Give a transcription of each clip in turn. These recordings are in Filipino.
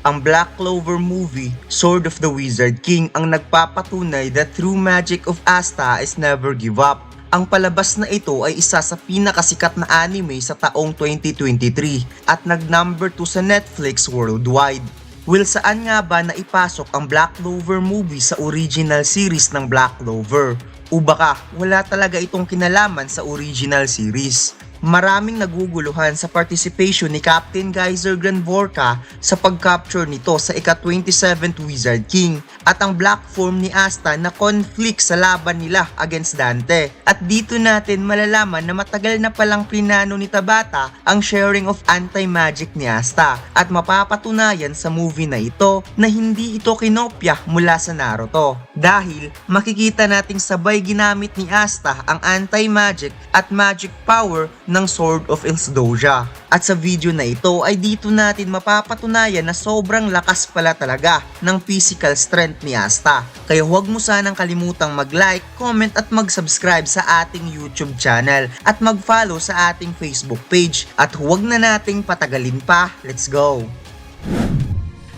Ang Black Clover movie, Sword of the Wizard King ang nagpapatunay that true magic of Asta is never give up. Ang palabas na ito ay isa sa pinakasikat na anime sa taong 2023 at nag-number 2 sa Netflix worldwide. Will saan nga ba na ipasok ang Black Clover movie sa original series ng Black Clover? O baka wala talaga itong kinalaman sa original series? Maraming naguguluhan sa participation ni Captain Geyser Granvorka sa pag-capture nito sa ika-27th Wizard King at ang black form ni Asta na conflict sa laban nila against Dante. At dito natin malalaman na matagal na palang plinano ni Tabata ang sharing of anti-magic ni Asta at mapapatunayan sa movie na ito na hindi ito kinopya mula sa Naruto. Dahil makikita nating sabay ginamit ni Asta ang anti-magic at magic power ng Sword of Elsdoja. At sa video na ito ay dito natin mapapatunayan na sobrang lakas pala talaga ng physical strength ni Asta. Kaya huwag mo sanang kalimutang mag-like, comment at mag-subscribe sa ating YouTube channel at mag-follow sa ating Facebook page. At huwag na nating patagalin pa, let's go!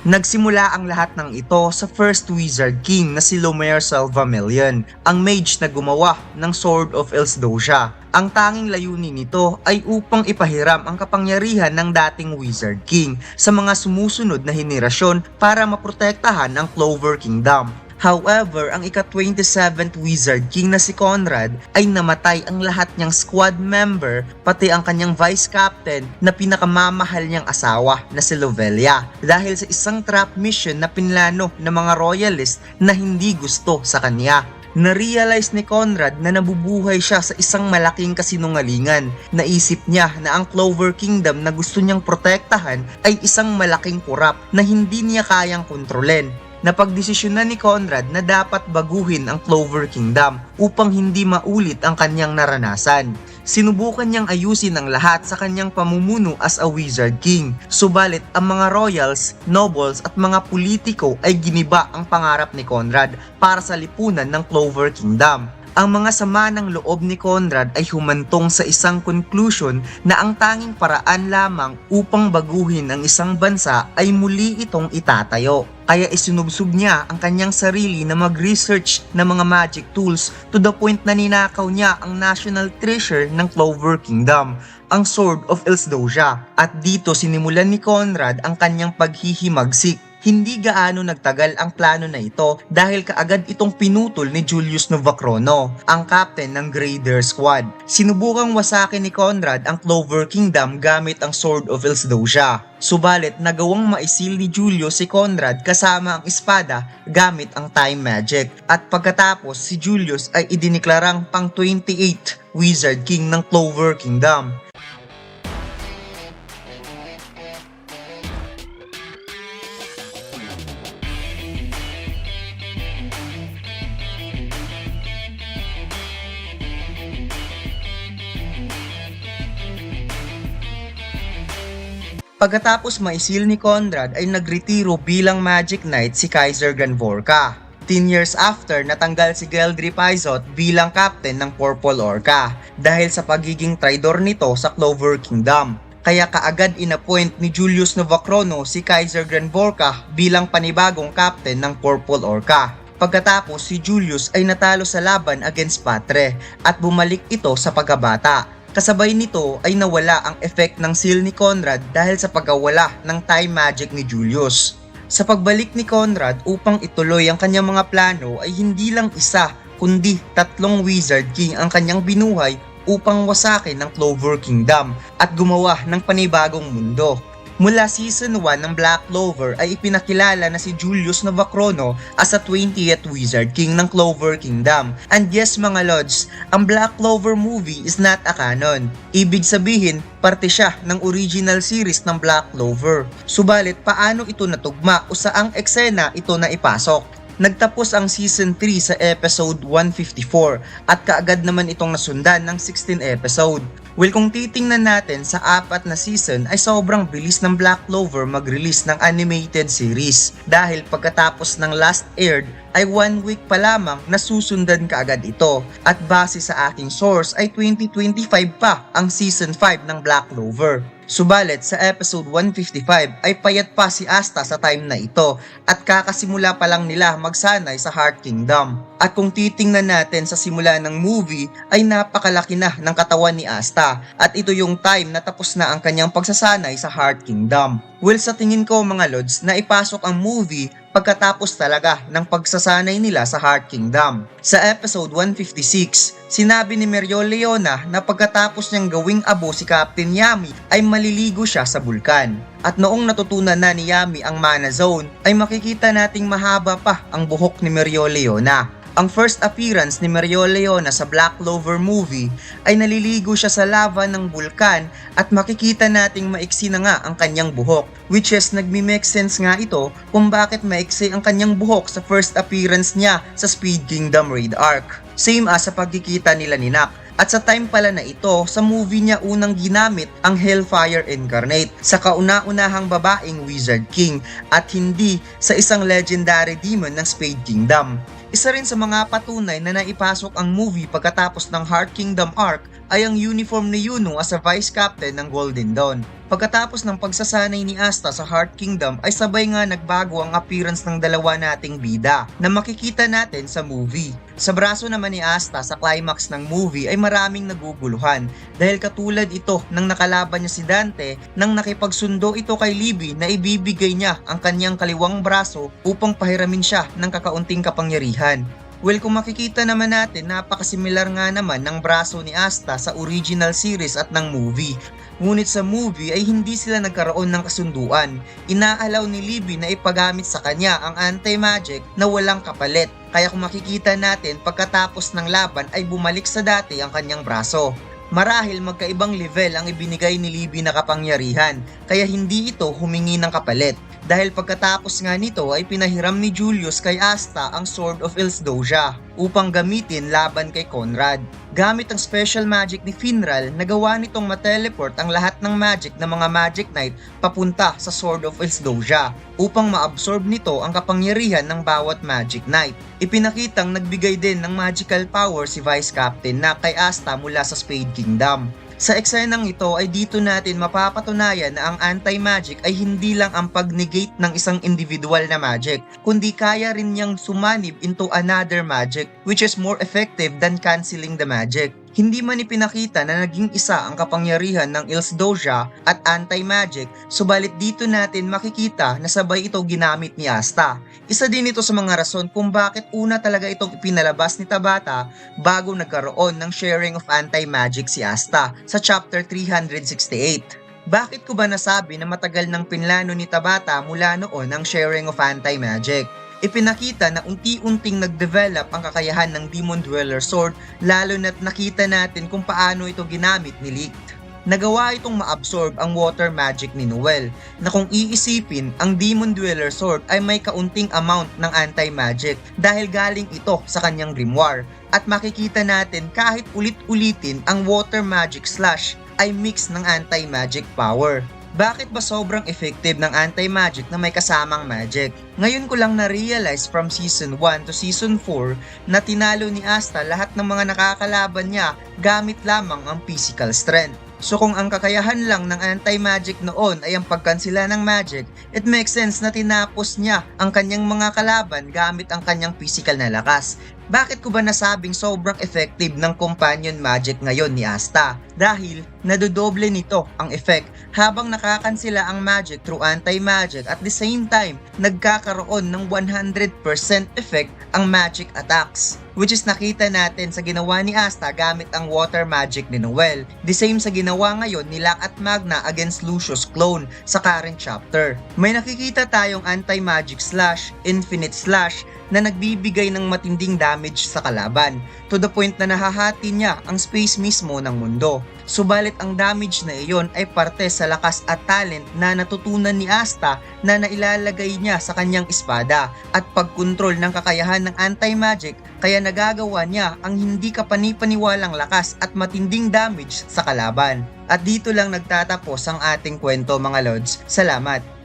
Nagsimula ang lahat ng ito sa first Wizard King na si Lumiere Salvamillion, ang mage na gumawa ng Sword of Elsdoja. Ang tanging layunin nito ay upang ipahiram ang kapangyarihan ng dating Wizard King sa mga sumusunod na henerasyon para maprotektahan ang Clover Kingdom. However, ang ika-27th Wizard King na si Conrad ay namatay ang lahat niyang squad member pati ang kanyang vice captain na pinakamamahal niyang asawa na si Lovelia dahil sa isang trap mission na pinlano ng mga royalist na hindi gusto sa kanya. Na-realize ni Conrad na nabubuhay siya sa isang malaking kasinungalingan. Naisip niya na ang Clover Kingdom na gusto niyang protektahan ay isang malaking kurap na hindi niya kayang kontrolin napagdesisyonan ni Conrad na dapat baguhin ang Clover Kingdom upang hindi maulit ang kanyang naranasan. Sinubukan niyang ayusin ang lahat sa kanyang pamumuno as a Wizard King. Subalit ang mga royals, nobles at mga politiko ay giniba ang pangarap ni Conrad para sa lipunan ng Clover Kingdom. Ang mga sama ng loob ni Conrad ay humantong sa isang conclusion na ang tanging paraan lamang upang baguhin ang isang bansa ay muli itong itatayo. Kaya isinubsob niya ang kanyang sarili na mag-research ng mga magic tools to the point na ninakaw niya ang national treasure ng Clover Kingdom, ang Sword of Elsdoja. At dito sinimulan ni Conrad ang kanyang paghihimagsik hindi gaano nagtagal ang plano na ito dahil kaagad itong pinutol ni Julius Novacrono, ang captain ng Graider Squad. Sinubukang wasakin ni Conrad ang Clover Kingdom gamit ang Sword of Elsdoja. Subalit nagawang maisil ni Julius si Conrad kasama ang espada gamit ang time magic. At pagkatapos si Julius ay idiniklarang pang 28 Wizard King ng Clover Kingdom. Pagkatapos maisil ni Conrad ay nagretiro bilang Magic Knight si Kaiser Granvorka. 10 years after, natanggal si Geldry Pizot bilang captain ng Purple Orca dahil sa pagiging traidor nito sa Clover Kingdom. Kaya kaagad inappoint ni Julius Novacrono si Kaiser Granvorka bilang panibagong captain ng Purple Orca. Pagkatapos si Julius ay natalo sa laban against Patre at bumalik ito sa pagkabata Kasabay nito ay nawala ang effect ng seal ni Conrad dahil sa pagkawala ng time magic ni Julius. Sa pagbalik ni Conrad upang ituloy ang kanyang mga plano ay hindi lang isa kundi tatlong Wizard King ang kanyang binuhay upang wasakin ng Clover Kingdom at gumawa ng panibagong mundo. Mula season 1 ng Black Clover ay ipinakilala na si Julius Novacrono as a 20th Wizard King ng Clover Kingdom. And yes mga lords, ang Black Clover movie is not a canon. Ibig sabihin, parte siya ng original series ng Black Clover. Subalit paano ito natugma o saang eksena ito na ipasok? Nagtapos ang season 3 sa episode 154 at kaagad naman itong nasundan ng 16 episode. Well kung titingnan natin sa apat na season ay sobrang bilis ng Black Clover mag-release ng animated series dahil pagkatapos ng last aired ay one week pa lamang nasusundan kaagad ito at base sa aking source ay 2025 pa ang season 5 ng Black Clover. Subalit sa episode 155 ay payat pa si Asta sa time na ito at kakasimula pa lang nila magsanay sa Heart Kingdom. At kung titingnan natin sa simula ng movie ay napakalaki na ng katawan ni Asta at ito yung time na tapos na ang kanyang pagsasanay sa Heart Kingdom. Well sa tingin ko mga lods na ipasok ang movie pagkatapos talaga ng pagsasanay nila sa Heart Kingdom. Sa episode 156, sinabi ni Merio Leona na pagkatapos niyang gawing abo si Captain Yami ay maliligo siya sa bulkan. At noong natutunan na ni Yami ang Mana Zone ay makikita nating mahaba pa ang buhok ni Merio Leona. Ang first appearance ni Mario Leona sa Black Clover movie ay naliligo siya sa lava ng bulkan at makikita nating maiksi na nga ang kanyang buhok which is nagmi-make sense nga ito kung bakit maiksi ang kanyang buhok sa first appearance niya sa Speed Kingdom Raid Arc. Same as sa pagkikita nila ni Nak. At sa time pala na ito, sa movie niya unang ginamit ang Hellfire Incarnate sa kauna-unahang babaeng Wizard King at hindi sa isang legendary demon ng Spade Kingdom. Isa rin sa mga patunay na naipasok ang movie pagkatapos ng Heart Kingdom arc ay ang uniform ni Yuno as a Vice Captain ng Golden Dawn. Pagkatapos ng pagsasanay ni Asta sa Heart Kingdom ay sabay nga nagbago ang appearance ng dalawa nating bida na makikita natin sa movie. Sa braso naman ni Asta sa climax ng movie ay maraming naguguluhan dahil katulad ito ng nakalaban niya si Dante nang nakipagsundo ito kay Libby na ibibigay niya ang kanyang kaliwang braso upang pahiramin siya ng kakaunting kapangyarihan. Well, kung makikita naman natin, napakasimilar nga naman ng braso ni Asta sa original series at ng movie. Ngunit sa movie ay hindi sila nagkaroon ng kasunduan. Inaalaw ni Libby na ipagamit sa kanya ang anti-magic na walang kapalit. Kaya kung makikita natin pagkatapos ng laban ay bumalik sa dati ang kanyang braso. Marahil magkaibang level ang ibinigay ni Libby na kapangyarihan, kaya hindi ito humingi ng kapalit. Dahil pagkatapos nga nito ay pinahiram ni Julius kay Asta ang Sword of Elsdosia upang gamitin laban kay Conrad. Gamit ang special magic ni Finral, nagawa nitong mateleport ang lahat ng magic ng mga Magic Knight papunta sa Sword of Elsdosia upang maabsorb nito ang kapangyarihan ng bawat Magic Knight. Ipinakitang nagbigay din ng magical power si Vice Captain na kay Asta mula sa Spade Kingdom. Sa eksenang ito ay dito natin mapapatunayan na ang anti-magic ay hindi lang ang pag-negate ng isang individual na magic, kundi kaya rin niyang sumanib into another magic which is more effective than canceling the magic. Hindi man ipinakita na naging isa ang kapangyarihan ng Ilsdosia at anti-magic, subalit dito natin makikita na sabay ito ginamit ni Asta. Isa din ito sa mga rason kung bakit una talaga itong ipinalabas ni Tabata bago nagkaroon ng sharing of anti-magic si Asta sa chapter 368. Bakit ko ba nasabi na matagal ng pinlano ni Tabata mula noon ang sharing of anti-magic? Ipinakita na unti-unting nag-develop ang kakayahan ng Demon Dweller Sword lalo na't nakita natin kung paano ito ginamit ni Licht. Nagawa itong ma-absorb ang water magic ni Noel na kung iisipin, ang Demon Dweller Sword ay may kaunting amount ng anti-magic dahil galing ito sa kanyang grimoire. At makikita natin kahit ulit-ulitin ang water magic slash ay mix ng anti-magic power. Bakit ba sobrang effective ng anti-magic na may kasamang magic? Ngayon ko lang na-realize from season 1 to season 4 na tinalo ni Asta lahat ng mga nakakalaban niya gamit lamang ang physical strength. So kung ang kakayahan lang ng anti-magic noon ay ang pagkansila ng magic, it makes sense na tinapos niya ang kanyang mga kalaban gamit ang kanyang physical na lakas. Bakit ko ba nasabing sobrang effective ng companion magic ngayon ni Asta? Dahil nadodoble nito ang effect habang nakakansila ang magic through anti-magic at the same time nagkakaroon ng 100% effect ang magic attacks. Which is nakita natin sa ginawa ni Asta gamit ang water magic ni Noel. The same sa ginawa ngayon ni Lack at Magna against Lucius clone sa current chapter. May nakikita tayong anti-magic slash, infinite slash na nagbibigay ng matinding damage sa kalaban to the point na nahahati niya ang space mismo ng mundo. Subalit ang damage na iyon ay parte sa lakas at talent na natutunan ni Asta na nailalagay niya sa kanyang espada at pagkontrol ng kakayahan ng anti-magic kaya nagagawa niya ang hindi kapanipaniwalang lakas at matinding damage sa kalaban. At dito lang nagtatapos ang ating kwento mga lods. Salamat!